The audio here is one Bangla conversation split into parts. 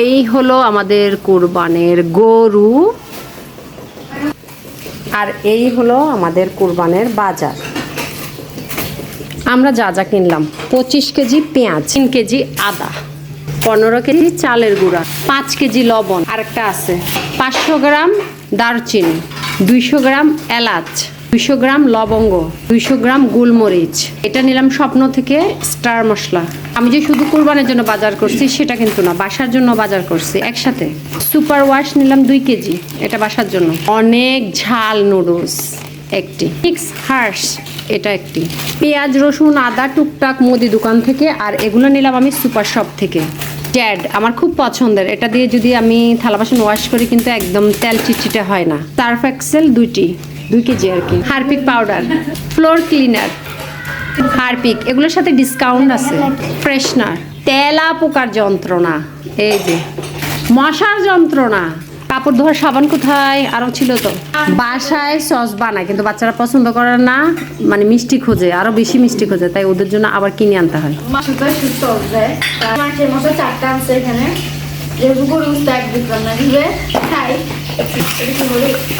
এই হলো আমাদের কোরবানের গরু। আর এই হলো আমাদের কোরবানের বাজার। আমরা যা যা কিনলাম, পঁচিশ কেজি পেঁয়াজ, তিন কেজি আদা, পনেরো কেজি চালের গুঁড়া, পাঁচ কেজি লবণ, আরেকটা আছে, পাঁচশো গ্রাম দারচিনি, দুইশো গ্রাম এলাচ দুইশো গ্রাম লবঙ্গ, দুইশো গ্রাম গোলমরিচ। এটা নিলাম স্বপ্ন থেকে স্টার মশলা। আমি যে শুধু কোরবানের জন্য বাজার করছি, সেটা কিন্তু না, বাসার জন্য বাজার করছি একসাথে। সুপার ওয়াশ নিলাম দুই কেজি, এটা বাসার জন্য। অনেক ঝাল নুডলস, একটি। মিক্স হার্স এটা একটি। পেঁয়াজ, রসুন, আদা, টুকটাক মুদি দোকান থেকে, আর এগুলো নিলাম আমি সুপার শপ থেকে। ট্যাড আমার খুব পছন্দের। এটা দিয়ে যদি আমি থালা বাসন ওয়াশ করি, কিন্তু একদম তেল চিটচিটে হয় না। সার্ফ এক্সেল দুইটি। দুই কেজি আর কি। Harpic powder floor cleaner Harpic এগুলোর সাথে ডিসকাউন্ট আছে। ফ্রেশনার তেলা পোকার যন্ত্রণা এই যে মশার যন্ত্রণা। কাপড় ধোয়ার সাবান কোথায়? আরও ছিল তো। বাসায় সস বানায় কিন্তু বাচ্চারা পছন্দ করে না মানে মিষ্টি খোঁজে আরও বেশি মিষ্টি খোঁজে তাই ওদের জন্য আবার কিনে আনতে হয়। মাসে তো সুস্থ হবে মাসের মতো চারটা আছে এখানে।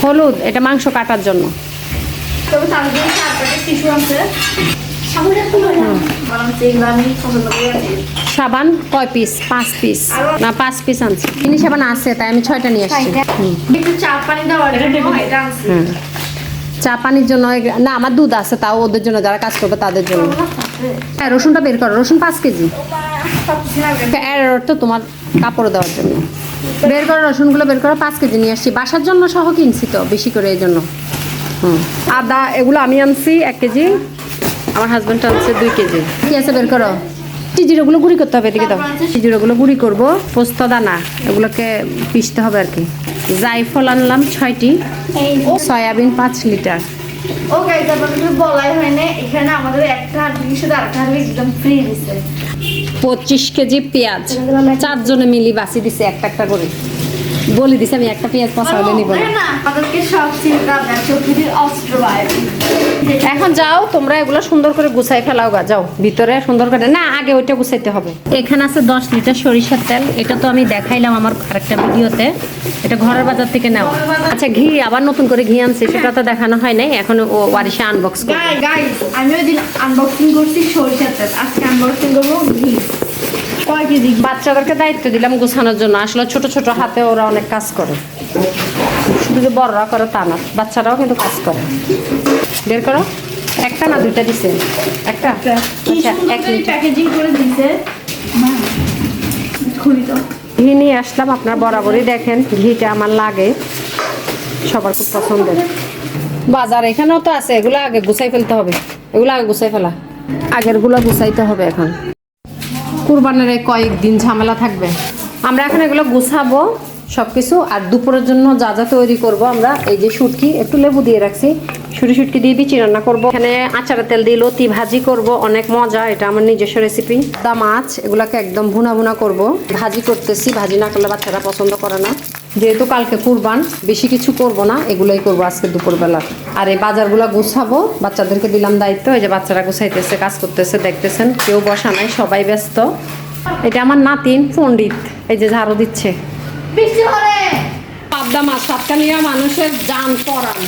হলুদ এটা মাংস কাটার জন্য। সাবান কয় পিস পাঁচ পিস না পাঁচ পিস আনছি। চিনি সাবান আছে তাই আমি ছয়টা নিয়ে আসছি। চা পানির জন্য না আমার দুধ আছে তাও ওদের জন্য যারা কাজ করবে তাদের জন্য। হ্যাঁ রসুনটা বের করো রসুন পাঁচ কেজি। এর তো তোমার কাপড় দেওয়ার জন্য। বের করো রসুনগুলো বের করো পাঁচ কেজি নিয়ে আসছি। বাসার জন্য সহ কিনছি তো বেশি করে এই জন্য। হুম। আদা এগুলো আমি আনছি এক কেজি। আমার হাজব্যান্ড আনছে দুই কেজি। কি আছে বের করো? চিজিরোগুলো গুঁড়ি করতে হবে এদিকে দাও। চিজিরোগুলো গুঁড়ি করব পোস্ত দানা এগুলোকে পিষতে হবে আর কি। জাইফল আনলাম ছয়টি। সয়াবিন পাঁচ লিটার। ও গাইজ আপনাদের বলাই হয় না এখানে আমাদের একটা হার্বিকের সাথে আরেকটা একদম ফ্রি দিছে। পঁচিশ কেজি পেঁয়াজ। চারজনে মিলি বাসি দিছে একটা একটা করে। বলে দিছে আমি একটা পেঁয়াজ পচা হলে নিব এখন যাও তোমরা এগুলো সুন্দর করে গুছাই ফেলাও গা যাও ভিতরে সুন্দর করে। না আগে ওইটা গুছাইতে হবে। এখানে আছে দশ লিটার সরিষার তেল এটা তো আমি দেখাইলাম আমার আরেকটা ভিডিওতে। এটা ঘরের বাজার থেকে নাও। আচ্ছা ঘি আবার নতুন করে ঘি আনছি সেটা তো দেখানো হয় নাই এখন ও ওয়ারিশে আনবক্স করবে। গাইস আমি ওই দিন আনবক্সিং করছি সরিষার তেল। আজকে আনবক্সিং করব ঘি। কয় কেজি বাচ্চাদেরকে দায়িত্ব দিলাম গোছানোর জন্য। আসলে ছোট ছোট হাতে ওরা অনেক কাজ করে। শুধু যে বড়রা করে তা না বাচ্চারাও কিন্তু কাজ করে। বের করো। একটা না দুইটা দিছে? একটা? কি আচ্ছা প্যাকেজিং করে দিছে। ঘি নিয়ে আসলাম আপনার বরাবরই। দেখেন ঘিটা আমার লাগে। সবার খুব পছন্দের। বাজার এখানেও তো আছে। এগুলো আগে গুছাই ফেলতে হবে। এগুলো আগে গুছাই ফেলা। আগেরগুলো গুছাইতে হবে এখন। কুরবানের কয়েকদিন ঝামেলা থাকবে। আমরা এখন এগুলো গুছাবো সব কিছু আর দুপুরের জন্য যা যা তৈরি করব আমরা, এই যে শুটকি, একটু লেবু দিয়ে রাখছি। শুটি শুটকি দিয়ে বিচি রান্না করব। এখানে আচারের তেল দিয়ে লতি ভাজি করব, অনেক মজা, এটা আমার নিজস্ব রেসিপি দা মাছ, এগুলাকে একদম ভুনা ভুনা করব। ভাজি করতেছি, ভাজি না করলে বাচ্চারা পছন্দ করে না। যেহেতু কালকে কুরবান বেশি কিছু করব না এগুলোই করব আজকে দুপুরবেলা। আর এই বাজারগুলো গুছাবো বাচ্চাদেরকে দিলাম দায়িত্ব এই যে বাচ্চারা গুছাইতেছে কাজ করতেছে দেখতেছেন কেউ বসা নাই সবাই ব্যস্ত। এটা আমার নাতিন পণ্ডিত এই যে ঝাড়ু দিচ্ছে। পাবদা মাছ সাতকানিয়া মানুষের যান পরান।